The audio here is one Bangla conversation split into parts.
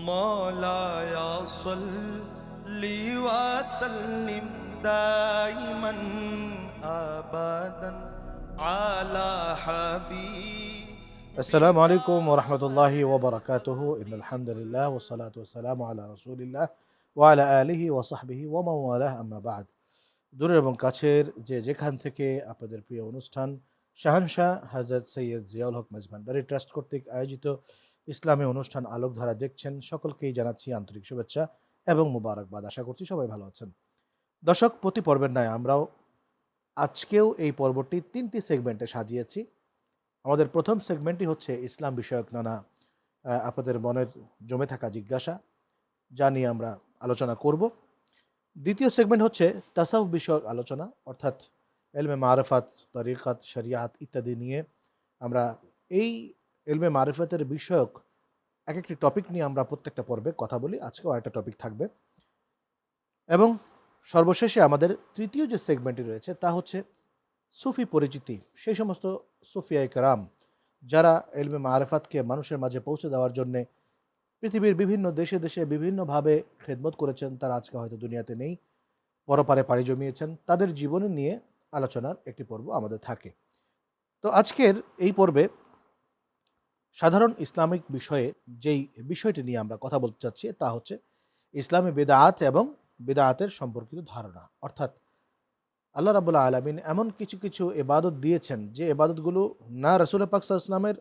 مولاي صل وسلم دائما ابدا على حبيب السلام عليكم ورحمة الله وبركاته إن الحمد لله والصلاة والسلام على رسول الله وعلى آله وصحبه ومن والاه أما بعد দূরের এবং কাছের যে যেখান থেকে আপনাদের প্রিয় অনুষ্ঠান শাহানশাহ হাজরত সৈয়দ জিয়াউল হক মেজভান্ডারি ট্রাস্ট কর্তৃক আয়োজিত ইসলামী অনুষ্ঠান আলোকধারা দেখছেন। সকলকেই জানাচ্ছি আন্তরিক শুভেচ্ছা এবং মুবারকবাদ। আশা করছি সবাই ভালো আছেন। দর্শক, প্রতি পর্বের ন্যায় আমরাও আজকেও এই পর্বটি তিনটি সেগমেন্টে সাজিয়েছি। আমাদের প্রথম সেগমেন্টটি হচ্ছে ইসলাম বিষয়ক নানা আপনাদের মনের জমে থাকা জিজ্ঞাসা, যা নিয়ে আমরা আলোচনা করব। দ্বিতীয় সেগমেন্ট হচ্ছে তাসাউফ বিষয়ক আলোচনা, অর্থাৎ এলমে মারফাত, তরিকাত, শরিয়াত ইত্যাদি নিয়ে আমরা এই এলমে মারফাতের বিষয়ক এক একটি টপিক নিয়ে আমরা প্রত্যেকটা পর্বে কথা বলি। আজকেও আরেকটা টপিক থাকবে। এবং সর্বশেষে আমাদের তৃতীয় যে সেগমেন্টটি রয়েছে তা হচ্ছে সুফি পরিচিতি। সেই সমস্ত সুফিয়া কারাম যারা এলমে মারেফাতকে মানুষের মাঝে পৌঁছে দেওয়ার জন্যে পৃথিবীর বিভিন্ন দেশে দেশে বিভিন্নভাবে খেদমত করেছেন, তারা আজকে হয়তো দুনিয়াতে নেই, পরপারে পাড়ি জমিয়েছেন, তাদের জীবনী নিয়ে আলোচনার একটি পর্ব আমাদের থাকে। তো আজকের এই পর্বে সাধারণ ইসলামিক বিষয়ে যেই বিষয়টি নিয়ে আমরা কথা বলতে চাচ্ছি, তা হচ্ছে ইসলামী বেদাত এবং বেদায়াতের সম্পর্কিত ধারণা। অর্থাৎ আল্লাহ রাবুল্লাহ আলমিন এমন কিছু কিছু এবাদত দিয়েছেন যে এবাদতগুলো না রসুল পাক ইসলামের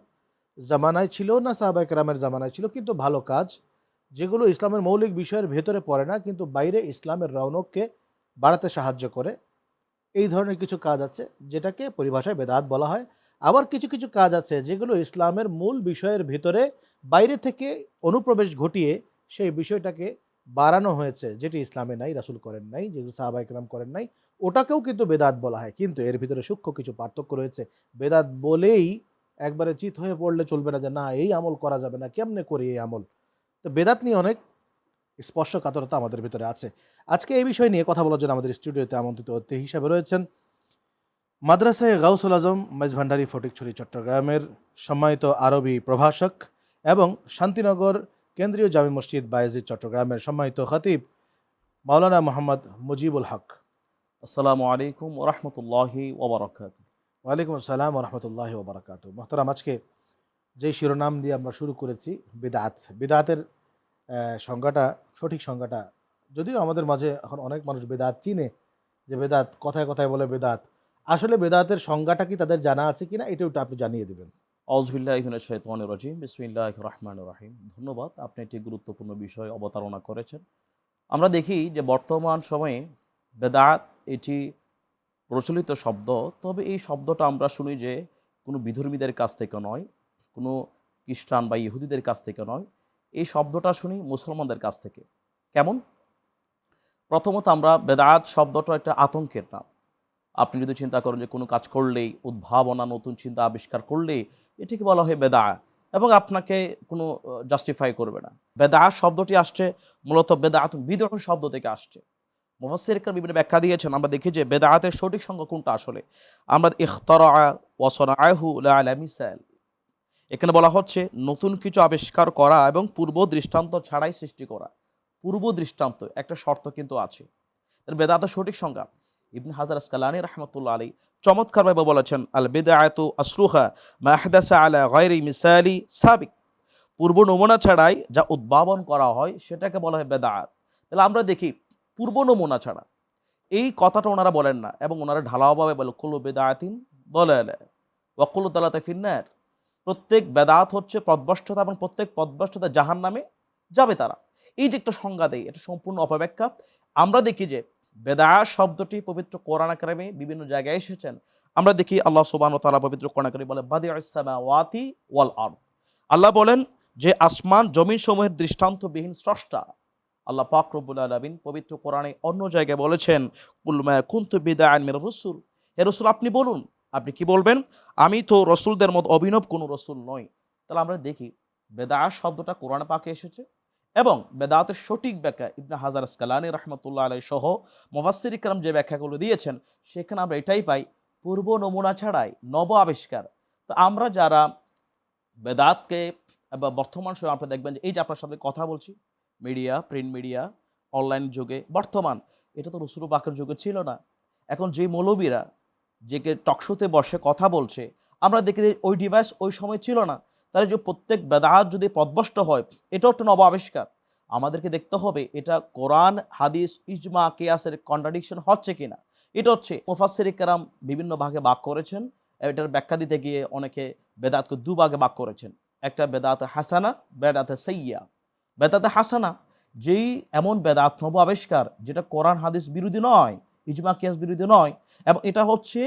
জামানায় ছিল, না সাহাবাই কেরামের জামানায় ছিল, কিন্তু ভালো কাজ। যেগুলো ইসলামের মৌলিক বিষয়ের ভেতরে পড়ে না, কিন্তু বাইরে ইসলামের রৌনককে বাড়াতে সাহায্য করে। এই ধরনের কিছু কাজ আছে, যেটাকে পরিভাষায় বেদাত বলা হয়। আবার কিছু কিছু কাজ আছে যেগুলো ইসলামের মূল বিষয়ের ভিতরে বাইরে থেকে অনুপ্রবেশ ঘটিয়ে সেই বিষয়টাকে বাড়ানো হয়েছে, যেটি ইসলামে নাই, রাসুল করেন নাই, যেগুলো সাহাবাই কেরাম করেন নাই, ওটাকেও কিন্তু বেদাত বলা হয়। কিন্তু এর ভিতরে সূক্ষ্ম কিছু পার্থক্য রয়েছে। বেদাত বলেই একবারে চিত হয়ে পড়লে চলবে না যে, না, এই আমল করা যাবে না, কেমনে করি এই আমল? তো বেদাত নিয়ে অনেক স্পর্শকাতরতা আমাদের ভিতরে আছে। আজকে এই বিষয় নিয়ে কথা বলার জন্য আমাদের স্টুডিওতে আমন্ত্রিত অতিথি হিসাবে রয়েছেন মাদ্রাসায় গাউসুল আজম মেজভান্ডারি ফটিকছড়ি চট্টগ্রামের সম্মানিত আরবি প্রভাষক এবং শান্তিনগর কেন্দ্রীয় জামি মসজিদ বায়েজিদ চট্টগ্রামের সম্মানিত খতিব মাওলানা মোহাম্মদ মুজিবুল হক। আসসালামু আলাইকুম ওরহমতুল্লাহি ওবরাকাত ওয়ালাইকুম আসসালাম রহমতুল্লাহ ওবরাকাত মোহতারাম আজকে যে শিরোনাম দিয়ে আমরা শুরু করেছি বিদাত। বিদাতের সংজ্ঞাটা সঠিক সংজ্ঞাটা যদিও আমাদের মাঝে এখন অনেক মানুষ বেদাত চিনে যে বেদাত কথায় কথায় বলে বেদাত আসলে বেদাতের সংজ্ঞাটা কি তাদের জানা আছে কিনা এটাও একটু আপনি জানিয়ে দেবেন। বিসমিল্লাহ রহমান রাহিম। ধন্যবাদ, আপনি একটি গুরুত্বপূর্ণ বিষয় অবতারণা করেছেন। আমরা দেখি যে বর্তমান সময়ে বেদাত এটি প্রচলিত শব্দ, তবে এই শব্দটা আমরা শুনি যে কোনো বিধর্মীদের কাছ থেকে নয়, কোনো খ্রিস্টান বা ইহুদিদের কাছ থেকে নয়। এই শব্দটা শুনি মুসলমানদের কাছ থেকে। কেমন? প্রথমত আমরা বেদাত শব্দটা একটা আতঙ্কের নাম। আপনি যদি চিন্তা করেন যে কোনো কাজ করলেই, উদ্ভাবনা, নতুন চিন্তা আবিষ্কার করলেই, এটিকে বলা হয় বেদা। এবং আপনাকে কোনো জাস্টিফাই করবে না। বেদা শব্দটি আসছে, মূলত বেদাত বিদর্ভ শব্দ থেকে আসছে। মুফাসসিরকার বিভিন্ন ব্যাখ্যা দিয়েছেন, আমরা দেখি যে বেদাতের সঠিক সংজ্ঞা কোনটা আসলে? আমরা ইখতরা ওয়াসনাহু এখানে বলা হচ্ছে, নতুন কিছু আবিষ্কার করা এবং পূর্ব দৃষ্টান্ত ছাড়াই সৃষ্টি করা। পূর্ব দৃষ্টান্ত, একটা শর্ত কিন্তু আছে। তার বেদাতের সঠিক সংজ্ঞা। ইবনে হাজার আসকালানি রহমতুল্লাহ আলী চমৎকারভাবে বলেছেন, আল বেদায়াতু আসরুহা মাহদাসা আলা গায়রি মিসালি সাবিক। পূর্ব নমুনা ছাড়াই যা উদ্ভাবন করা হয় সেটাকে বলা হয় বেদায়াত তাহলে আমরা দেখি, পূর্ব নমুনা ছাড়া এই কথাটা ওনারা বলেন না এবং ওনারা ঢালাওভাবে বলে কুলু বেদায়াতিন বলে ওয়াকুলু তালাতে ফিন্নার। প্রত্যেক বেদাত হচ্ছে পদভষ্টতা এবং প্রত্যেক পদভষ্টতা জাহান নামে যাবে তারা। এই যে একটা সংজ্ঞা দেয় এটা সম্পূর্ণ অপব্যাখ্যা। আমরা দেখি যে বেদা শব্দটি পবিত্র কোরআন আকারে বিভিন্ন জায়গায় এসেছেন। আমরা দেখি আল্লাহ সুবান তালা পবিত্র কোরআন আকারে বলে বাদি ওয়াতি ওয়াল আর আল্লাহ বলেন যে আসমান জমিন সমূহের দৃষ্টান্তবিহীন স্রষ্টা আল্লাহ পাক রব্বুল আলমিন পবিত্র কোরআনে অন্য জায়গায় বলেছেন কুলমা কুন্তু বিদায়ন মের রসুল। হে রসুল, আপনি বলুন, আপনি কি বলবেন? আমি তো রসুলদের মতো অভিনব কোনো রসুল নই। তাহলে আমরা দেখি বেদা শব্দটা কোরআন পাকে এসেছে। এবং বেদাতের সঠিক ব্যাখ্যা ইবনে হাজার স্কালানি রহমতুল্লাহ আলাই সহ মুফাসসির ইকরাম যে ব্যাখ্যাগুলো দিয়েছেন, সেখানে আমরা এটাই পাই, পূর্ব নমুনা ছাড়াই নব আবিষ্কার। তো আমরা যারা বেদাতকে বা বর্তমান সময় আপনি দেখবেন যে এই যে আপনার সাথে কথা বলছি, মিডিয়া, প্রিন্ট মিডিয়া, অনলাইন যুগে, বর্তমান, এটা তো রসুল বাকের যুগে ছিল না। এখন যে মৌলবীরা, যে টকশোতে বসে কথা বলছে, আমরা দেখি ওই ডিভাইস ওই সময় ছিল না। তাহলে যে প্রত্যেক বেদাহাত যদি পদভষ্ট হয়, এটাও একটা নব আবিষ্কার। আমাদেরকে দেখতে হবে এটা কোরআন, হাদিস, ইজমা, কেয়াসের কন্ট্রাডিকশন হচ্ছে কিনা। এটা হচ্ছে মুফাসসির কারাম বিভিন্ন ভাগে বাক করেছেন, এটার ব্যাখ্যা দিতে গিয়ে অনেকে বেদাতকে দু ভাগে বাক করেছেন। একটা বেদাত হাসানা, বেদাতে সৈয়া বেদাতে হাসানা, যেই এমন বেদাত, নব আবিষ্কার, যেটা কোরআন, হাদিস বিরোধী নয়, ইজমা, কিয়াস বিরোধী নয়, এবং এটা হচ্ছে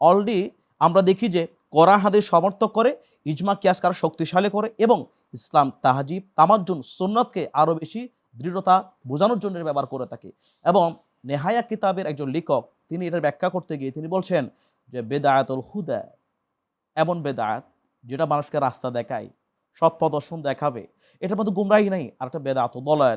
অলরেডি আমরা দেখি যে কোরআন হাদিস সমর্থক করে, ইজমা কিয়াস কার শক্তিশালী করে এবং ইসলাম তাহাজিব, তামাজ্জুন, সুন্নতকে আরও বেশি দৃঢ়তা বোঝানোর জন্য ব্যবহার করে থাকে। এবং নেহায়া কিতাবের একজন লেখক, তিনি এটার ব্যাখ্যা করতে গিয়ে তিনি বলছেন যে, বেদায়াতুল হুদা, এমন বেদায়াত যেটা মানুষকে রাস্তা দেখায়, সৎ প্রদর্শন দেখাবে। এটার মধ্যে গুমরাহি নাই, আর একটা বেদাত দলায়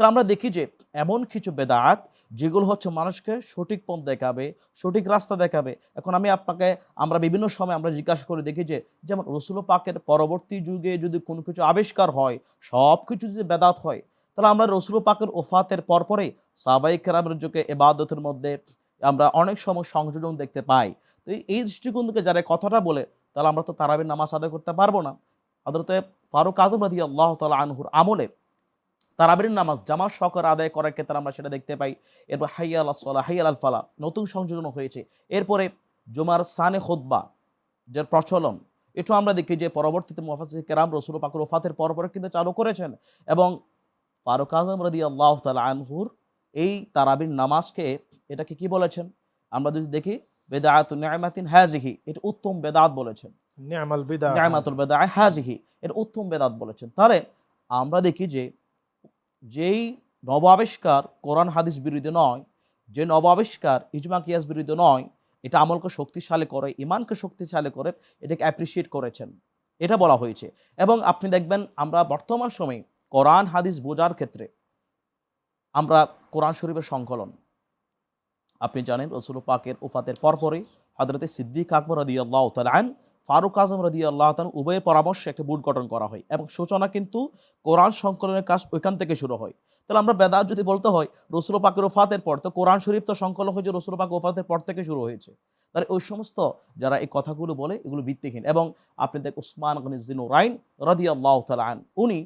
তাহলে আমরা দেখি যে এমন কিছু বেদাত যেগুলো হচ্ছে মানুষকে সঠিক পথ দেখাবে, সঠিক রাস্তা দেখাবে। এখন আমি আপনাকে, আমরা বিভিন্ন সময় আমরা জিজ্ঞাসা করে দেখি যে, যেমন রসুল পাকের পরবর্তী যুগে যদি কোনো কিছু আবিষ্কার হয়, সব কিছু যদি বেদাত হয়, তাহলে আমরা রসুল পাকের ওফাতের পরপরে সাবাই কেরামের যুগে এবাদতের মধ্যে আমরা অনেক সময় সংযোজন দেখতে পাই। তো এই- দৃষ্টিকোণ থেকে যারা কথাটা বলে, তাহলে আমরা তো তারাবির নামাজ আদায় করতে পারব না। আদরতে ফারুক আজম রাদি আল্লাহ তালা আনহুর আমলে তারাবির নামাজ জামাত শকর আদায় করার ক্ষেত্রে আমরা সেটা দেখতে পাই। এরপর হাইয়া আল্লাহ সাল্লাহ হাইয়া আল ফালা নতুন সংযোজন হয়েছে। এরপরে জুমার সানে খোদবা যার প্রচলন এটাও আমরা দেখি যে পরবর্তীতে মুহাফাজ কেরাম রসুল পাকুর ওফাতের পর পরে কিন্তু চালু করেছেন এবং ফারুক আজম রাদি আল্লাহ তালা আনহুর এই তারাবির নামাজকে এটাকে কি বলেছেন? আমরা যদি দেখি বেদায়াত নিয়ামাতিন হাজিহি এটা উত্তম বেদাত বলেছেন। নিয়ামাল বিদা হাজিহি এটা উত্তম বেদাত বলেছেন। তাহলে আমরা দেখি যে যেই নব আবিষ্কার কোরআন হাদিস বিরোধী নয়, যে নব আবিষ্কার ইজমা কিয়াস বিরোধী নয়, এটা আমলকে শক্তিশালী করে ইমানকে শক্তিশালী করে, এটাকে অ্যাপ্রিসিয়েট করেছেন। এটা বলা হয়েছে। এবং আপনি দেখবেন আমরা বর্তমান সময়ে কোরআন হাদিস বোঝার ক্ষেত্রে আমরা কোরআন শরীফের সংকলন। আপনি জানেন রসুল পাকের উফাতের পরপরই হজরতে সিদ্দিক আকবর রদি আল্লাহ ফারুক আজম রদি আল্লাহ তাল উভয়ের পরামর্শে একটা বুট গঠন করা হয় এবং সূচনা কিন্তু কোরআন সংকলনের কাজ ওইখান থেকে শুরু হয়। তাহলে আমরা বেদাত যদি বলতে হয়, রসুল পাকের ওফাতের পর, তো কোরআন শরীফ তো সংকলন হয়েছে রসুল পাক ওফাতের পর থেকে শুরু হয়েছে। তাহলে ওই সমস্ত যারা এই কথাগুলো বলে, এগুলো ভিত্তিহীন এবং আপনি দেখ উসমান গনিজিন রাইন রদি আল্লাহ তালান উনি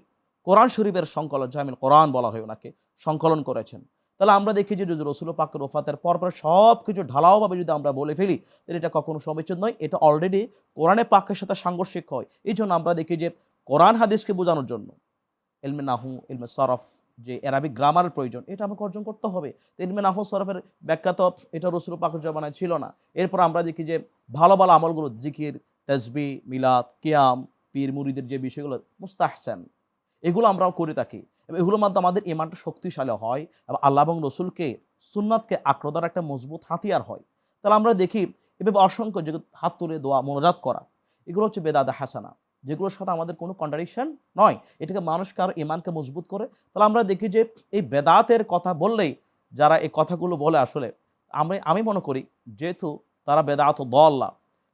কোরআন শরীফের সংকলন জামিন কোরআন বলা হয় ওনাকে, সংকলন করেছেন। তাহলে আমরা দেখি যে যদি রসুল পাকের ওফাতের পর পর সব কিছু ঢালাওভাবে যদি আমরা বলে ফেলি, তাহলে এটা কখনো সমীচীন নয়। এটা অলরেডি কোরআনে পাকের সাথে সাংঘর্ষিক হয়। এই জন্য আমরা দেখি যে কোরআন হাদিসকে বোঝানোর জন্য এলমে নাহু এলমে সরফ, যে অ্যারাবিক গ্রামারের প্রয়োজন, এটা আমাকে অর্জন করতে হবে। এলমে নাহু সরফের ব্যাখ্যা তো এটা রসুল পাকের জমানায় ছিল না। এরপর আমরা দেখি যে ভালো ভালো আমলগুলো, জিকির তেজবি মিলাদ, কিয়াম পীর মুরিদের যে বিষয়গুলো, মুস্তাহসান, এগুলো আমরাও করে থাকি। এবং এগুলোর মাধ্যমে আমাদের ইমানটা শক্তিশালী হয় এবং আল্লাহ এবং রসুলকে, সুন্নাতকে আক্রদার একটা মজবুত হাতিয়ার হয়। তাহলে আমরা দেখি, এভাবে অসংখ্য যে হাত তুলে দোয়া, মনোজাত করা, এগুলো হচ্ছে বেদাদা হাসানা। যেগুলোর সাথে আমাদের কোনো কন্ট্রাডিকশন নয়। এটাকে মানুষকে আরও ইমানকে মজবুত করে। তাহলে আমরা দেখি যে, এই বেদাতের কথা বললেই যারা এই কথাগুলো বলে আসলে, আমি আমি মনে করি যেহেতু তারা বেদাত দল্লা,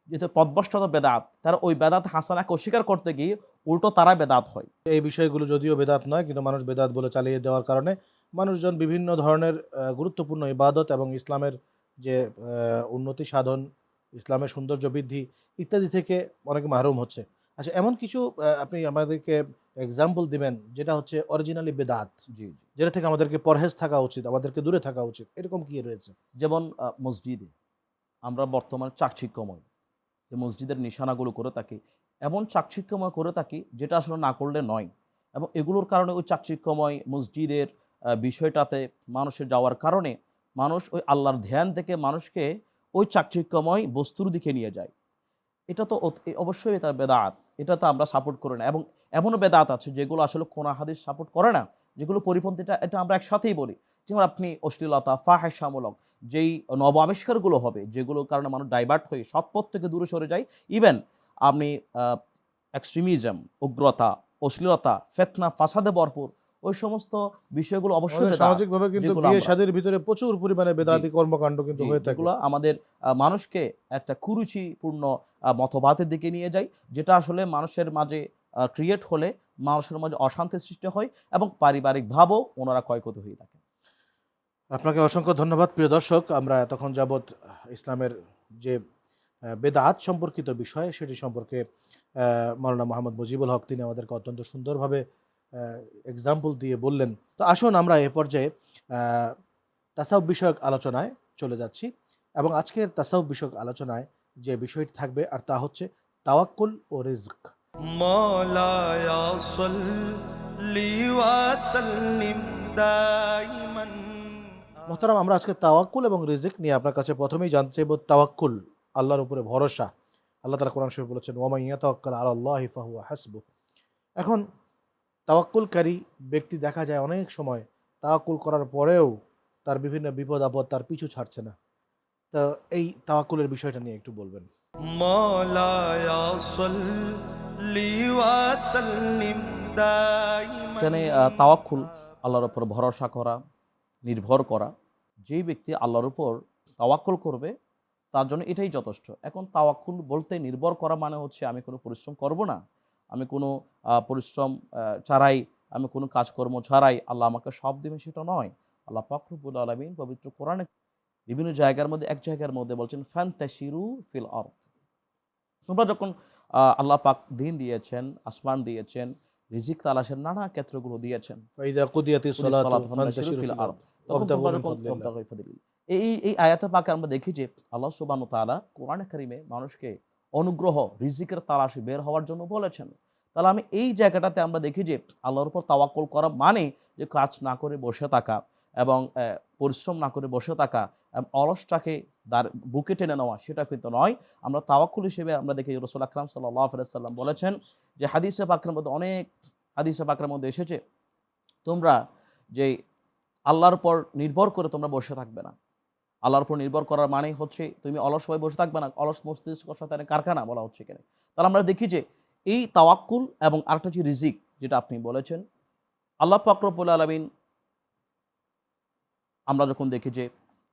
যেহেতু পদভষ্টত বেদাত, তারা ওই বেদাত হাসানাকে অস্বীকার করতে গিয়ে উল্টো তারা বেদাত হয়। এই বিষয়গুলো যদিও বেদাত নয় কিন্তু মানুষ বেদাত বলে চালিয়ে দেওয়ার কারণে মানুষজন বিভিন্ন ধরনের গুরুত্বপূর্ণ ইবাদত এবং ইসলামের যে উন্নতি সাধন ইসলামের সৌন্দর্য বৃদ্ধি ইত্যাদি থেকে অনেকে মাহরুম হচ্ছে। আচ্ছা এমন কিছু আপনি আমাদেরকে এক্সাম্পল দিবেন যেটা হচ্ছে অরিজিনালি বেদাত জি যেটা থেকে আমাদেরকে পরহেজ থাকা উচিত আমাদেরকে দূরে থাকা উচিত এরকম কি রয়েছে? যেমন মসজিদে আমরা বর্তমানে চাকচিক্যময় যে মসজিদের নিশানাগুলো করে থাকি এমন চাকচিক্যময় করে থাকি যেটা আসলে না করলে নয়। এবং এগুলোর কারণে ওই চাকচিক্যময় মসজিদের বিষয়টাতে মানুষের যাওয়ার কারণে মানুষ ওই আল্লাহর ধ্যান থেকে মানুষকে ওই চাকচিক্যময় বস্তুর দিকে নিয়ে যায়। এটা তো অবশ্যই তার বেদাত, এটা তো আমরা সাপোর্ট করি না। এবং এমনও বেদাত আছে যেগুলো আসলে কোনা হাদিস সাপোর্ট করে না, যেগুলো পরিপন্থীটা এটা আমরা একসাথেই বলি। যেমন আপনি অশ্লীলতা ফাহেসামূলক যেই নব আবিষ্কারগুলো হবে, যেগুলোর কারণে মানুষ ডাইভার্ট হয়ে সৎপথ থেকে দূরে সরে যায় ইভেন আপনি এক্সট্রিমিজম উগ্রতা অশ্লীলতা ফেতনা ফাসাদে ভরপুর ওই সমস্ত বিষয়গুলো অবশ্যই। সামাজিকভাবে কিন্তু বিয়ে শাদীর ভিতরে প্রচুর পরিমাণে বেদাতি কর্মকাণ্ড কিন্তু হয়ে থাকে যেগুলো আমাদের মানুষকে একটা কুরুচিপূর্ণ মতবাদের দিকে নিয়ে যায় যেটা আসলে মানুষের মাঝে ক্রিয়েট হলে মানুষের মাঝে অশান্তির সৃষ্টি হয় এবং পারিবারিকভাবেও ওনারা ক্ষয়ক্ষতি হয়ে থাকে আপনাকে অসংখ্য ধন্যবাদ প্রিয় দর্শক আমরা তখন যাবৎ ইসলামের যে বেদাত সম্পর্কিত বিষয় সেটি সম্পর্কে মৌলানা মোহাম্মদ মুজিবুল হক তিনি আমাদেরকে অত্যন্ত সুন্দরভাবে এক্সাম্পল দিয়ে বললেন। তো আসুন আমরা এ পর্যায়ে তাসাউ বিষয়ক আলোচনায় চলে যাচ্ছি এবং আজকের তাসাউ বিষয়ক আলোচনায় যে বিষয়টি থাকবে আর তা হচ্ছে তাওয়াক্কুল ও রিজক। মোহতারাম আমরা আজকে তাওয়াক্কুল এবং রিজিক নিয়ে আপনার কাছে প্রথমেই জানতে চাইব তাওয়াক্কুল। আল্লাহর উপরে ভরসা। আল্লাহ তালা কোরআন শরীফ বলেছেন ওমা ইয়া তাওয়াক্কাল আল আল্লাহ ফাহুয়া হাসব এখন তাওয়াক্কুলকারী ব্যক্তি দেখা যায় অনেক সময় তাওয়াক্কুল করার পরেও তার বিভিন্ন বিপদ আপদ তার পিছু ছাড়ছে না। তো এই তাওয়াক্কুলের বিষয়টা নিয়ে একটু বলবেন। এখানে তাওয়াক্কুল আল্লাহর উপর ভরসা করা নির্ভর করা যেই ব্যক্তি আল্লাহর উপর তাওয়াক্কুল করবে তার জন্য এটাই যথেষ্ট। এখন তাওয়াক্কুল বলতে নির্ভর করা মানে হচ্ছে আমি কোনো পরিশ্রম করব না। আমি কোনো পরিশ্রম ছাড়াই আমি কোনো কাজকর্ম ছাড়াই আল্লাহ আমাকে সব দেবে সেটা নয়। আল্লাহ পাকরুবুল আলমিন পবিত্র কোরআনে বিভিন্ন জায়গার মধ্যে এক জায়গার মধ্যে বলছেন ফ্যান্তাসিরু ফিল আর্থ তোমরা যখন আল্লাহ পাক দিন দিয়েছেন আসমান দিয়েছেন রিজিক তালাশের নানা ক্ষেত্রগুলো দিয়েছেন এই এই আয়াতে পাকে আমরা দেখি যে আল্লাহ সুবহানাহু ওয়া তাআলা কোরআনে কারিমে মানুষকে অনুগ্রহ, রিজিকের তালাশে বের হওয়ার জন্য বলেছেন। তাহলে আমি এই জায়গাটাতে আমরা দেখি যে আল্লাহর উপর তাওয়াক্কুল করা মানে যে কাজ না করে বসে থাকা এবং পরিশ্রম না করে বসে থাকা অলসটাকে তার বুকে টেনে নেওয়া সেটা কিন্তু নয়। আমরা তাওয়াক্কুল হিসেবে আমরা দেখি রসুল আকরাম সাল্লাহ সাল্লাম বলেছেন যে হাদিসে পাকের মধ্যে অনেক, হাদিসে পাকের মধ্যে এসেছে, তোমরা যে আল্লাহর উপর নির্ভর করে তোমরা বসে থাকবে না। আল্লাহর উপর নির্ভর করার মানেই হচ্ছে তুমি অলস হয়ে বসে থাকবে না, অলস মস্তিষ্ক সাথে কারখানা বলা হচ্ছে এখানে। তাহলে আমরা দেখি যে এই তাওয়াক্কুল এবং আরেকটা হচ্ছে রিজিক, যেটা আপনি বলেছেন। আল্লাহ পাকরবুল আলমিন আমরা যখন দেখি যে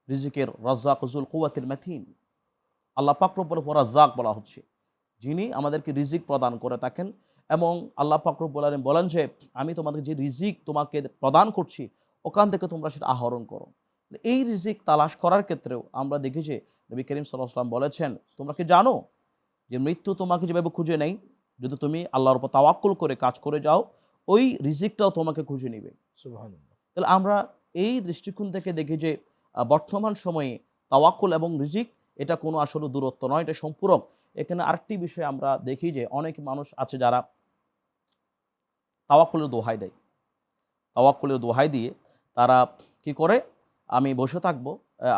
রিজিকের রাজ্জাক জুল কুয়াতিল ম্যাথিন আল্লাহ পাকরবুল রাজ্জাক বলা হচ্ছে, যিনি আমাদেরকে রিজিক প্রদান করে থাকেন এবং আল্লাহ পাকরবুল আলম বলেন যে, আমি তোমাদের যে রিজিক তোমাকে প্রদান করছি, ওখান থেকে তোমরা সেটা আহরণ করো। এই রিজিক তালাশ করার ক্ষেত্রেও আমরা দেখি যে নবী করিম সাল্লাহ সাল্লাম বলেছেন তোমরা কি জানো যে মৃত্যু তোমাকে যেভাবে খুঁজে নেই যদি তুমি আল্লাহর উপর তাওয়াক্কুল করে কাজ করে যাও ওই রিজিকটাও তোমাকে খুঁজে নেবে। তাহলে আমরা এই দৃষ্টিকোণ থেকে দেখি যে বর্তমান সময়ে তাওয়াক্কুল এবং রিজিক এটা কোনো আসলে দূরত্ব নয় এটা সম্পূরক। এখানে আরেকটি বিষয় আমরা দেখি যে অনেক মানুষ আছে যারা তাওয়াক্কুলের দোহাই দেয়। তাওয়াক্কুলের দোহাই দিয়ে তারা কি করে? আমি বসে থাকব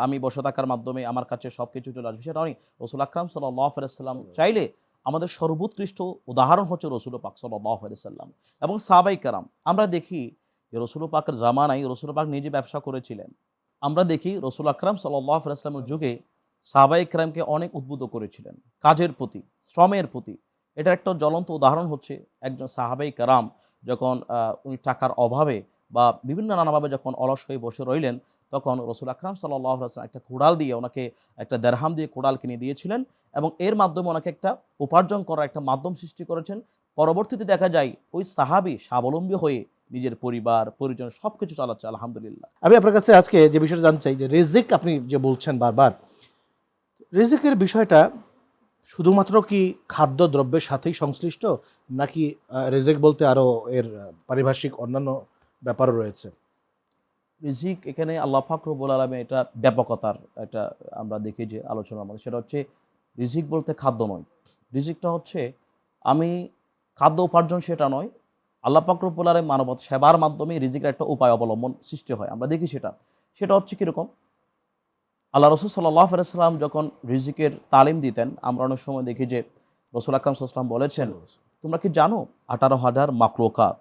আমি বসে থাকার মাধ্যমে আমার কাছে সব কিছু চলে আসবে। সেটা নয় রসুল আকরাম সাল্লাহ সাল্লাম চাইলে আমাদের সর্বোৎকৃষ্ট উদাহরণ হচ্ছে রসুল পাক সাল্লাহ সাল্লাম এবং সাবাই কারাম। আমরা দেখি যে রসুল পাকের জামানায় রসুল পাক নিজে ব্যবসা করেছিলেন। আমরা দেখি রসুল আকরাম সাল্লাহ ইসলামের যুগে সাহাবাই ইকরামকে অনেক উদ্বুদ্ধ করেছিলেন কাজের প্রতি শ্রমের প্রতি। এটা একটা জ্বলন্ত উদাহরণ হচ্ছে একজন সাহাবাই কারাম যখন উনি টাকার অভাবে বা বিভিন্ন নানাভাবে যখন অলস হয়ে বসে রইলেন তখন রসুল আকরাম সাল্লাহ আসলাম একটা কোড়াল দিয়ে ওনাকে একটা দেড়হাম দিয়ে কোড়াল কিনে দিয়েছিলেন এবং এর মাধ্যমে ওনাকে একটা উপার্জন করার একটা মাধ্যম সৃষ্টি করেছেন। পরবর্তীতে দেখা যায় ওই সাহাবি স্বাবলম্বী হয়ে নিজের পরিবার, পরিজন সব কিছু চালাচ্ছে, আলহামদুলিল্লাহ। আমি আপনার কাছে আজকে যে বিষয়টা জানতে চাই যে রেজিক আপনি যে বলছেন বারবার, রেজিকের বিষয়টা শুধুমাত্র কি খাদ্য দ্রব্যের সাথেই সংশ্লিষ্ট নাকি রিজিক বলতে আরও এর পারিভাষিক অন্যান্য ব্যাপারও রয়েছে? রিজিক এখানে আল্লাহ ফাকরবুল আলমে এটা ব্যাপকতার এটা আমরা দেখি যে আলোচনা মধ্যে। সেটা হচ্ছে রিজিক বলতে খাদ্য নয়। রিজিকটা হচ্ছে আমি খাদ্য উপার্জন সেটা নয়, আল্লাহ ফাকরবুল আলম মানবত সেবার মাধ্যমে রিজিকের একটা উপায় অবলম্বন সৃষ্টি হয়। আমরা দেখি সেটা। সেটা হচ্ছে কীরকম? আল্লাহ রসুল সাল্লাহ আলাইসাল্লাম যখন রিজিকের তালিম দিতেন, আমরা অনেক সময় দেখি যে রসুল আকরাম সাল্লাম বলেছেন, তোমরা কি জানো? আঠারো হাজার মাকলোকাত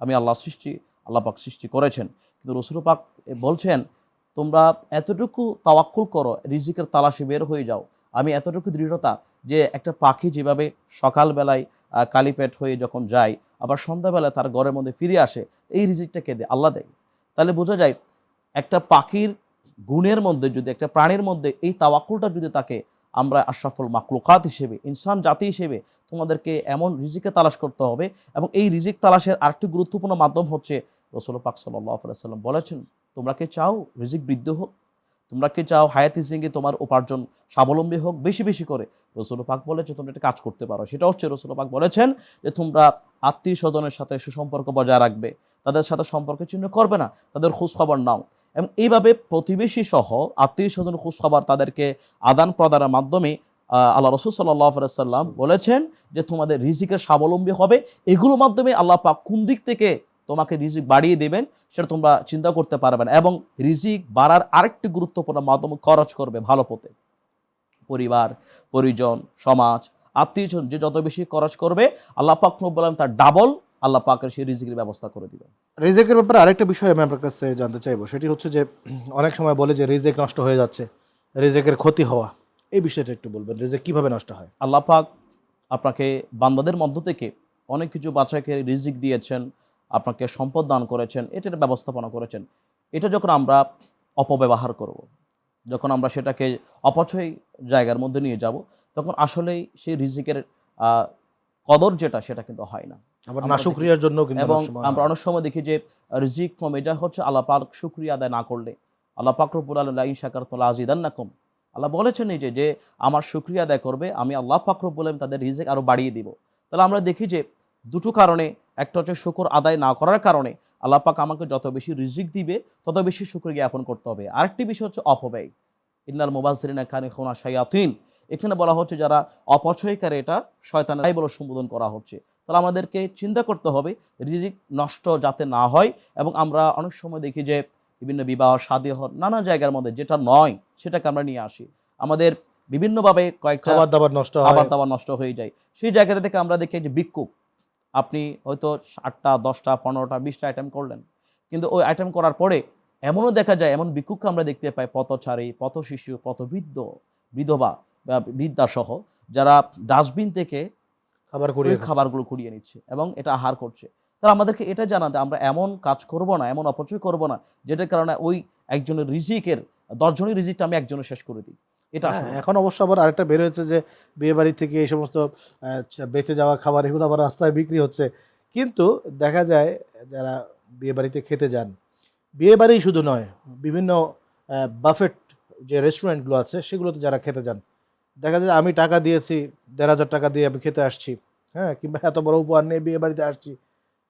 আমি আল্লাহ সৃষ্টি আল্লাহ পাক সৃষ্টি করেছেন। কিন্তু রসুল বলছেন, তোমরা এতটুকু তাওয়াক্কুল করো, রিজিকের তালাশে বের হয়ে যাও। আমি এতটুকু দৃঢ়তা যে একটা পাখি যেভাবে সকালবেলায় কালিপেট হয়ে যখন যায়, আবার সন্ধ্যাবেলায় তার ঘরের মধ্যে ফিরে আসে, এই রিজিকটা কে আল্লাহ দেয়। তাহলে বোঝা যায়, একটা পাখির গুণের মধ্যে যদি, একটা প্রাণীর মধ্যে এই তাওয়াক্কুলটা যদি তাকে আমরা আশরাফুল মাকলুকাত হিসেবে, ইনসান জাতি হিসেবে তোমাদেরকে এমন রিজিকে তালাশ করতে হবে এবং এই রিজিক তালাশের আরেকটি গুরুত্বপূর্ণ মাধ্যম হচ্ছে রসুল পাক সাল্লাম বলেছেন, তোমরা কি চাও রিজিক বৃদ্ধি হোক? তোমরা কি চাও হায়াতি সিংয়ে তোমার উপার্জন স্বাবলম্বী হোক? বেশি বেশি করে। রসুল পাক বলেছে, তোমরা একটা কাজ করতে পারো। সেটা হচ্ছে রসুল পাক বলেছেন যে, তোমরা আত্মীয় স্বজনের সাথে সুসম্পর্ক বজায় রাখবে। তাদের সাথে সম্পর্ক চিহ্ন করবে না। তাদের খোঁজখবর নাও। এবং এইভাবে প্রতিবেশী সহ আত্মীয় স্বজন খোঁজখবর তাদেরকে আদান প্রদানের মাধ্যমে আল্লাহ রসুল সাল্লাহ সাল্লাম বলেছেন যে, তোমাদের রিজিকের স্বাবলম্বী হবে। এগুলোর মাধ্যমে আল্লাহ পাক কোন দিক থেকে তোমাকে রিজিক বাড়িয়ে দেবেন সেটা তোমরা চিন্তা করতে পারবে না এবং রিজিক বাড়ার আরেকটি গুরুত্বপূর্ণ মাধ্যম খরচ করবে ভালো পথে। পরিবার পরিজন সমাজ আত্মীয়জন যে যত বেশি খরচ করবে আল্লাহ পাক বললাম তার ডাবল আল্লাহ পাকের সেই রিজিকের ব্যবস্থা করে দিবেন। রিজেকের ব্যাপারে আরেকটা বিষয় আমি আপনার কাছে জানতে চাইব সেটি হচ্ছে যে অনেক সময় বলে যে রিজেক নষ্ট হয়ে যাচ্ছে রিজেকের ক্ষতি হওয়া এই বিষয়টা একটু বলবেন রিজেক কীভাবে নষ্ট হয়? আল্লাহ পাক আপনাকে বান্দাদের মধ্য থেকে অনেক কিছু বাচ্চাকে রিজিক দিয়েছেন আপনাকে সম্পদ দান করেছেন এটার ব্যবস্থাপনা করেছেন। এটা যখন আমরা অপব্যবহার করব। যখন আমরা সেটাকে অপচয় জায়গার মধ্যে নিয়ে যাব তখন আসলেই সেই রিজিকের কদর যেটা সেটা কিন্তু হয় না। আবার না শুক্রিয়ার জন্য এবং আমরা অনেক সময় দেখি যে রিজিক কম এটা হচ্ছে আল্লাহ পাক শুক্রিয়া আদায় না করলে। আল্লাহ পাক রব্বুল আলম তোলা শাকার তোলা আজিদান্নাকুম আল্লাহ বলেছেন নিজে যে আমার শুক্রিয়া আদায় করবে আমি আল্লাহ পাক রব্বুল তাদের রিজিক আরও বাড়িয়ে দিব। তাহলে আমরা দেখি যে দুটো কারণে একটা হচ্ছে শুকর আদায় না করার কারণে আল্লাহ পাক আমাকে যত বেশি রিজিক দিবে তত বেশি শুক্র জ্ঞাপন করতে হবে। আরেকটি বিষয় হচ্ছে অপব্যয়। ইন্নাল মুবাসরিনা খানি খোনা শায়াতিন। এখানে বলা হচ্ছে যারা অপচয়কারী এটা শয়তানাই বলে সম্বোধন করা হচ্ছে। তাহলে আমাদেরকে চিন্তা করতে হবে রিজিক নষ্ট যাতে না হয় এবং আমরা অনেক সময় দেখি যে বিভিন্ন বিবাহ শাদী হন নানা জায়গার মধ্যে যেটা নয় সেটাকে আমরা নিয়ে আসি। আমাদের বিভিন্নভাবে কয়েকটা খাবার দাবার নষ্ট খাবার দাবার নষ্ট হয়ে যায়। সেই জায়গাটা থেকে আমরা দেখি যে বিক্ষোভ আপনি হয়তো আটটা দশটা পনেরোটা বিশটা আইটেম করলেন। কিন্তু ওই আইটেম করার পরে এমনও দেখা যায় এমন বিক্ষোভকে আমরা দেখতে পাই পথচারী পথ শিশু পথবৃদ্ধ বিধবা বা বৃদ্ধা সহ যারা ডাস্টবিন থেকে খাবার করিয়ে খাবারগুলো কুড়িয়ে নিচ্ছে এবং এটা আহার করছে। তারা আমাদেরকে এটা জানাতে আমরা এমন কাজ করব না এমন অপচয় করব না যেটার কারণে ওই একজনের রিজিকের দশজনের রিজিকটা আমি একজনের শেষ করে দিই। এটা হ্যাঁ। এখন অবশ্য আবার আরেকটা বের হয়েছে যে বিয়ে বাড়ি থেকে এই সমস্ত বেঁচে যাওয়া খাবার এগুলো আবার রাস্তায় বিক্রি হচ্ছে কিন্তু দেখা যায় যারা বিয়ে বাড়িতে খেতে যান বিয়ে বাড়ি শুধু নয় বিভিন্ন বাফেট যে রেস্টুরেন্টগুলো আছে সেগুলোতে যারা খেতে যান দেখা যায় আমি টাকা দিয়েছি দেড় হাজার টাকা দিয়ে আমি খেতে আসছি হ্যাঁ কিংবা এত বড় উপহার নিয়ে বিয়ে বাড়িতে আসছি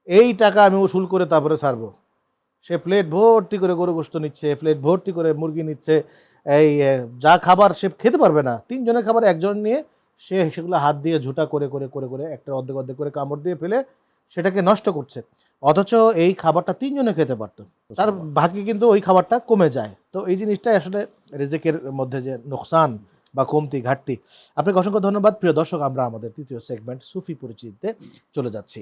এই টাকা আমি উসুল করে তারপরে ছাড়বো সে প্লেট ভর্তি করে গরু গোস্ত নিচ্ছে প্লেট ভর্তি করে মুরগি নিচ্ছে এই যা খাবার সে খেতে পারবে না তিনজনের খাবার একজন নিয়ে সে সেগুলো হাত দিয়ে ঝুটা করে করে করে করে একটা অর্ধেক অর্ধেক করে কামড় দিয়ে ফেলে সেটাকে নষ্ট করছে। অথচ এই খাবারটা তিনজনে খেতে পারতো। তার বাকি কিন্তু ওই খাবারটা কমে যায়। তো এই জিনিসটাই আসলে রেজেকের মধ্যে যে নোকসান বা কমতি ঘাটতি। আপনাকে অসংখ্য ধন্যবাদ। প্রিয় দর্শক আমরা আমাদের তৃতীয় সেগমেন্ট সুফি পরিচিতিতে চলে যাচ্ছি।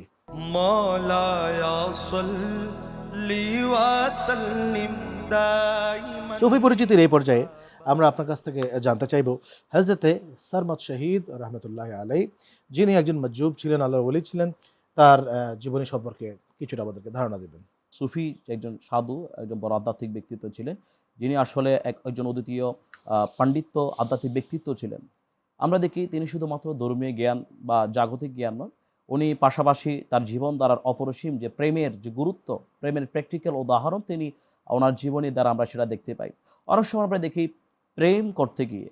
সুফি পরিচিতির এই পর্যায়ে আমরা আপনার কাছ থেকে জানতে চাইব হজরতে সরমদ শহীদ রহমতুল্লাহ আলাই যিনি একজন মজুব ছিলেন আল্লাহ বলি ছিলেন তার জীবনী সম্পর্কে কিছুটা আমাদেরকে ধারণা দেবেন। সুফি একজন সাধু একজন বড় আধ্যাত্মিক ব্যক্তিত্ব ছিলেন যিনি আসলে এক একজন অদ্বিতীয় পাণ্ডিত্য আধ্যাত্মিক ব্যক্তিত্ব ছিলেন। আমরা দেখি তিনি শুধুমাত্র ধর্মীয় জ্ঞান বা জাগতিক জ্ঞান নয় উনি পাশাপাশি তার জীবন দ্বারার অপরসীম যে প্রেমের যে গুরুত্ব, প্রেমের প্র্যাকটিক্যাল উদাহরণ তিনি ওনার জীবনী দ্বারা আমরা সেটা দেখতে পাই। অনেক সময় আমরা দেখি, প্রেম করতে গিয়ে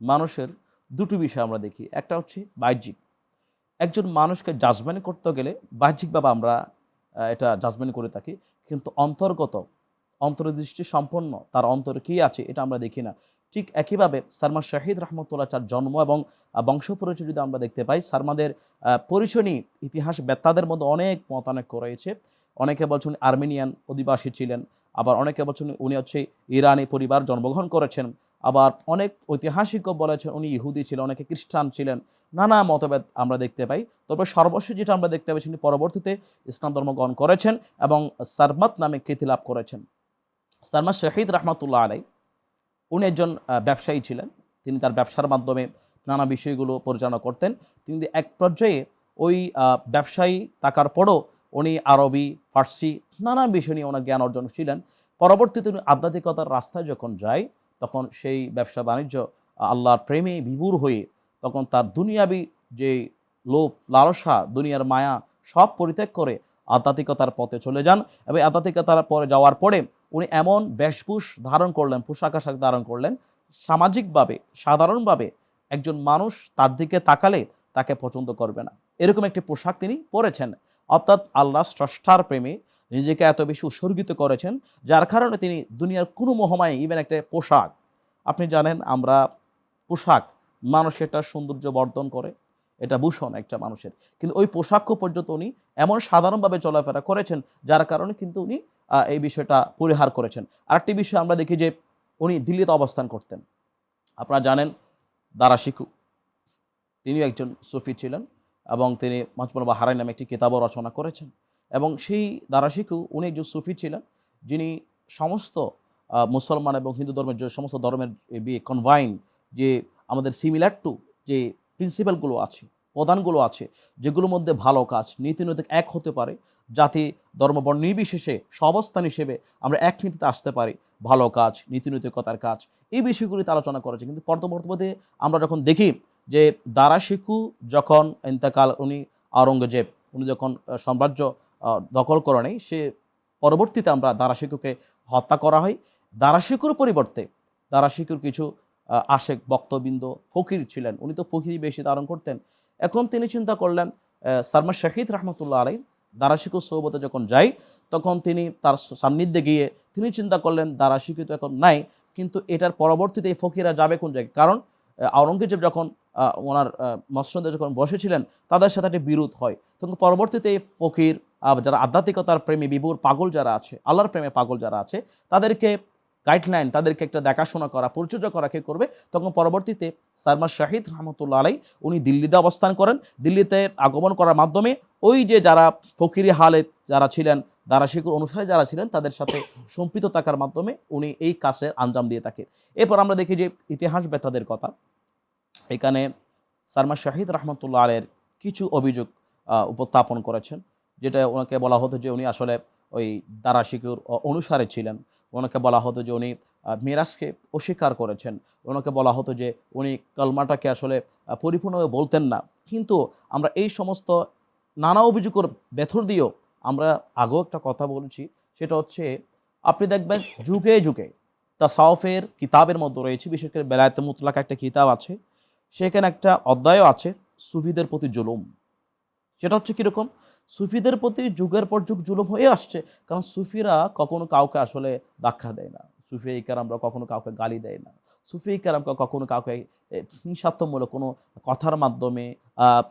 মানুষের দুটো বিষয় আমরা দেখি। একটা হচ্ছে বাহ্যিক। একজন মানুষকে জাজমেন্ট করতে গেলে বাহ্যিকভাবে আমরা এটা জাজমেন্ট করে থাকি। কিন্তু অন্তর্গত অন্তর্দৃষ্টি সম্পন্ন তার অন্তরে কী আছে এটা আমরা দেখি না। ঠিক একইভাবে সারমা শাহিদ রহমতুল্লাহ চার জন্ম এবং বংশ পরিচয় যদি আমরা দেখতে পাই, সারমাদের পরিচয় ইতিহাস বেত্তাদের মধ্যে অনেক মতানৈক্য রয়েছে। অনেকে বলছেন আর্মেনিয়ান অধিবাসী ছিলেন, আবার অনেকে বলছেন উনি হচ্ছে ইরানি পরিবার জন্মগ্রহণ করেছেন, আবার অনেক ঐতিহাসিকও বলেছেন উনি ইহুদি ছিলেন, অনেকে খ্রিস্টান ছিলেন, নানা মতভেদ আমরা দেখতে পাই। তবে সর্বশেষ যেটা আমরা দেখতে পাই তিনি পরবর্তীতে ইসলাম ধর্ম গ্রহণ করেছেন এবং সারমাত নামে খ্যাতি লাভ করেছেন। সারমাত শাহিদ রহমাতুল্লাহ আলাই উনি একজন ব্যবসায়ী ছিলেন। তিনি তার ব্যবসার মাধ্যমে নানা বিষয়গুলো পরিচালনা করতেন। তিনি এক পর্যায়ে ওই ব্যবসায়ী থাকার পরও উনি আরবি, ফার্সি নানা বিষয় নিয়ে ওনার জ্ঞান অর্জন ছিলেন পরবর্তীতে উনি আধ্যাত্মিকতার রাস্তায় যখন যায়, তখন সেই ব্যবসা বাণিজ্য, আল্লাহর প্রেমে বিভোর হয়ে তখন তার দুনিয়াবি যে লোভ, লালসা, দুনিয়ার মায়া সব পরিত্যাগ করে আধ্যাত্মিকতার পথে চলে যান। এবং আধ্যাত্মিকতার পরে যাওয়ার পরে উনি এমন বেশভূষ ধারণ করলেন, পোশাক আশাক ধারণ করলেন, সামাজিকভাবে, সাধারণভাবে একজন মানুষ তার দিকে তাকালে তাকে পছন্দ করবে না। এরকম একটি পোশাক তিনি পরেছেন। অর্থাৎ আল্লাহ স্রষ্টার প্রেমে নিজেকে এত বেশি উৎসর্গিত করেছেন, যার কারণে তিনি দুনিয়ার কোনো মহমায় ইভেন একটা পোশাক। আপনি জানেন আমরা পোশাক মানুষের একটা সৌন্দর্য বর্ধন করে এটা ভূষণ একটা মানুষের। কিন্তু ওই পোশাকও পর্যন্ত উনি এমন সাধারণভাবে চলাফেরা করেছেন, যার কারণে কিন্তু উনি এই বিষয়টা পরিহার করেছেন। আরেকটি বিষয় আমরা দেখি যে উনি দিল্লিতে অবস্থান করতেন। আপনারা জানেন দারা শিখু। তিনিও একজন সুফি ছিলেন এবং তিনি মজমুল বাহারাই নামে একটি কিতাবও রচনা করেছেন। এবং সেই দারা শিখু উনি একজন সুফি ছিলেন, যিনি সমস্ত মুসলমান এবং হিন্দু ধর্মের যে সমস্ত ধর্মের কনভাইন যে আমাদের সিমিলার টু যে প্রিন্সিপালগুলো আছে, প্রধানগুলো আছে, যেগুলোর মধ্যে ভালো কাজ, নীতি নৈতিক এক হতে পারে, জাতি ধর্মবর্ণ নির্বিশেষে সবস্থান হিসেবে আমরা এক নীতিতে আসতে পারি, ভালো কাজ নীতিনৈতিকতার কাজ, এই বিষয়গুলিতে আলোচনা করেছে। কিন্তু পরবর্তীতে আমরা যখন দেখি যে দারা শিখু যখন ইন্তেকাল উনি আওরঙ্গজেব, উনি যখন সাম্রাজ্য দখল করে নেই সে পরবর্তীতে আমরা দারা শিকুকে হত্যা করা হয়। দারা শিকুর পরিবর্তে, দারা শিকুর কিছু আশেক বক্তবৃন্দ ফকির ছিলেন। উনি তো ফকিরই বেশি ধারণ করতেন। এখন তিনি চিন্তা করলেন সারমা শাহিদ রহমতুল্লাহ আলাই দারাশিকু সৌবতে যখন যাই, তখন তিনি তার সান্নিধ্যে গিয়ে তিনি চিন্তা করলেন দারাশিকু তো এখন নাই, কিন্তু এটার পরবর্তীতে এই ফকিরা যাবে কোন জায়গায়? কারণ আওরঙ্গজেব যখন ওনার মসনদে যখন বসেছিলেন, তাদের সাথে একটি বিরোধ হয়। তখন পরবর্তীতে এই ফকির যারা আধ্যাত্মিকতার প্রেমী, বিভুর পাগল যারা আছে, আল্লাহর প্রেমে পাগল যারা আছে, তাদেরকে গাইডলাইন তাদেরকে একটা দেখাশোনা করা, পরিচর্যা করা কে করবে? তখন পরবর্তীতে সারমা শাহিদ রহমতুল্লাহ আলাই উনি দিল্লিতে অবস্থান করেন। দিল্লিতে আগমন করার মাধ্যমে ওই যে যারা ফকিরি হালে যারা ছিলেন দারাশিকুর অনুসারে যারা ছিলেন, তাদের সাথে সম্পৃক্ত থাকার মাধ্যমে উনি এই কাজের আঞ্জাম দিয়ে থাকে। এরপর আমরা দেখি যে ইতিহাস বেতাদের কথা। এখানে সারমা শাহিদ রহমতুল্লাহ আলের কিছু অভিযোগ উপস্থাপন করেছেন। যেটা ওনাকে বলা হতো যে উনি আসলে ওই দারাশিকুর অ- অনুসারে ছিলেন। ওনাকে বলা হতো যে উনি মিরাজকে অস্বীকার করেছেন। ওনাকে বলা হতো যে উনি কলমাটাকে আসলে পরিপূর্ণভাবে বলতেন না। কিন্তু আমরা এই সমস্ত নানা অভিযোগের ব্যথর দিয়েও আমরা আগেও একটা কথা বলেছি, সেটা হচ্ছে, আপনি দেখবেন যুগে যুগে তা সাউফের কিতাবের মধ্যে রয়েছে, বিশেষ করে বেলায়তে মুতলাক একটা কিতাব আছে, সেখানে একটা অধ্যায়ও আছে, সুফিদের প্রতি জুলুম। সেটা হচ্ছে কীরকম? সুফিদের প্রতি যুগের পর যুগ জুলুম হয়ে আসছে, কারণ সুফিরা কখনো কাউকে আসলে ধাক্কা দেয় না। সুফি আমরা কখনো কাউকে গালি দেয় না। সুফি কারামকে কখনো কাউকে হিংসাত্মমূলক কোনো কথার মাধ্যমে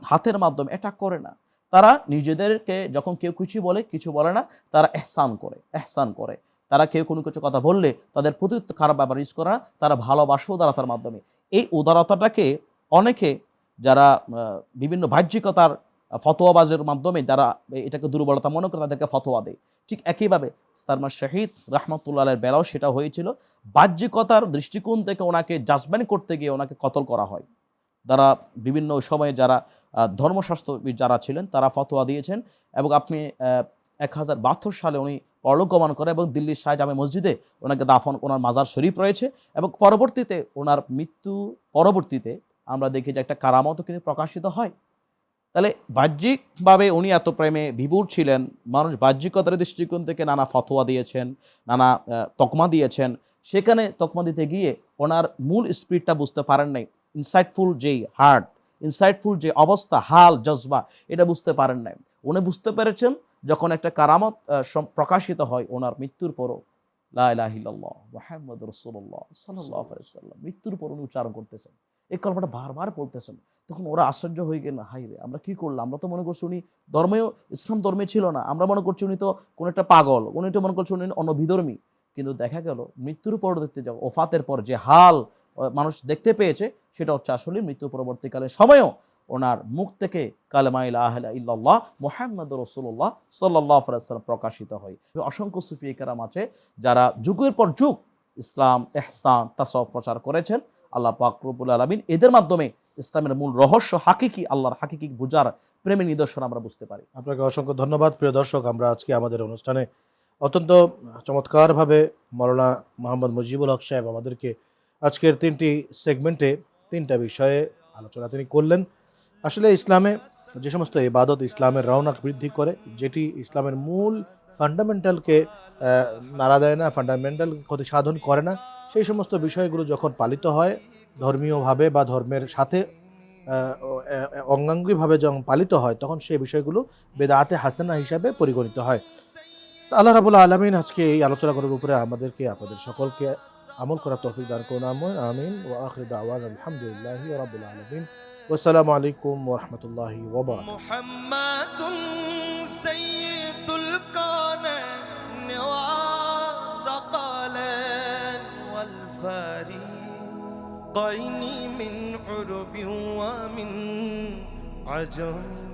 হাতের মাধ্যমে এটা করে না। তারা নিজেদেরকে যখন কেউ কিছু বলে কিছু বলে না, তারা এহসান করে এহসান করে। তারা কেউ কোনো কিছু কথা বললে, তাদের প্রতি খারাপ ব্যবহার ইউজ করে না, তারা ভালোবাসা উদারতার মাধ্যমে। এই উদারতাটাকে অনেকে যারা বিভিন্ন বাহ্যিকতার ফতোয়াবাজের মাধ্যমে যারা এটাকে দুর্বলতা মনে করে তাদেরকে ফতোয়া দেয়। ঠিক একইভাবে সারমা শাহিদ রহমতুল্লাহের বেলাও সেটা হয়েছিল। বাহ্যিকতার দৃষ্টিকোণ থেকে ওনাকে জাজমেন্ট করতে গিয়ে ওনাকে কতল করা হয়। তারা বিভিন্ন সময়ে যারা ধর্মশাস্ত্রবিদ যারা ছিলেন তারা ফতোয়া দিয়েছেন এবং আপনি এক হাজার বাহাত্তর সালে উনি পরলোক গমন করে এবং দিল্লির শাহ জামে মসজিদে ওনাকে দাফন, ওনার মাজার শরীফ রয়েছে এবং পরবর্তীতে ওনার মৃত্যু পরবর্তীতে আমরা দেখি যে একটা কারামতও কিন্তু প্রকাশিত হয়। তাহলে বাহ্যিকভাবে উনি এত প্রেমে বিভোর ছিলেন। মানুষ বাহ্যিকতার দৃষ্টিকোণ থেকে নানা ফতোয়া দিয়েছেন, নানা তকমা দিয়েছেন। সেখানে তকমা দিতে গিয়ে ওনার মূল স্পিরিটটা বুঝতে পারেন নাই। ইনসাইটফুল যেই হার্ট, ইনসাইটফুল যে অবস্থা, হাল, জজবা, এটা বুঝতে পারেন নাই। উনি বুঝতে পেরেছেন যখন একটা কারামত প্রকাশিত হয় ওনার মৃত্যুর পরও। লা ইলাহা ইল্লাল্লাহ মুহাম্মদ আলাইহি সাল্লাম মৃত্যুর পর উনি উচ্চারণ করতেছেন। এই কল্পটা বারবার বলতেছেন। তখন ওরা আশ্চর্য হয়ে গেলেন হাই রে, আমরা কি করলাম? আমরা তো মনে করছি উনি ধর্মেও, ইসলাম ধর্মে ছিল না। আমরা মনে করছি উনি তো কোনো একটা পাগল উনি তো মনে করছি উনি অনভিধর্মী। কিন্তু দেখা গেল, মৃত্যুর পর দেখতে যাও ওফাতের পর যে হাল মানুষ দেখতে পেয়েছে, সেটা হচ্ছে আসলে মৃত্যু পরবর্তীকালে সময়ও ওনার মুখ থেকে কালেমা ইলাহা ইল্লাল্লাহ মোহাম্মদ রসুল্লাহ সাল্লাহ সাল্লাম প্রকাশিত হয়। অসংখ্য সুফি কারাম আছে যারা যুগের পর যুগ ইসলাম এহসান তাসব প্রচার করেছেন। আল্লাহ পাক আলমিন এদের মাধ্যমে ইসলামের মূল রহস্য হাকিকি, আল্লাহর হাকিকি বুজার প্রেমের নিদর্শন আমরা বুঝতে পারি। আপনাকে অসংখ্য ধন্যবাদ। প্রিয় দর্শক, আমরা আজকে আমাদের অনুষ্ঠানে অত্যন্ত চমৎকারভাবে মৌলানা মোহাম্মদ মুজিবুল হক সাহেব আমাদেরকে আজকের তিনটি সেগমেন্টে, তিনটা বিষয়ে আলোচনা তিনি করলেন। আসলে ইসলামে যে সমস্ত ইবাদত ইসলামের রওনাক বৃদ্ধি করে, যেটি ইসলামের মূল ফান্ডামেন্টালকে নাড়া দেয় না ফান্ডামেন্টাল ক্ষতি সাধন করে না সেই সমস্ত বিষয়গুলো যখন পালিত হয় ধর্মীয়ভাবে বা ধর্মের সাথে আহ, ও- এ- এ- অঙ্গাঙ্গিভাবে যখন পালিত হয় তখন সেই বিষয়গুলো বেদাতে হাসানা হিসাবে পরিগণিত হয় তো আল্লাহ রাবুল্লাহ আলমিন আজকে এই আলোচনা করার উপরে আমাদেরকে আপনাদের সকলকে আমল করার তৌফিক দান করুন আমিন আমিন ও আখির দাওয়ান আলহামদুলিল্লাহ রাবুল আলমিন আসসালামু আলাইকুম ওরহমতুল্লাহি ওবরাকাতুহু محمد سيد الكونين وثقلين والفريقين من عرب ومن عجم.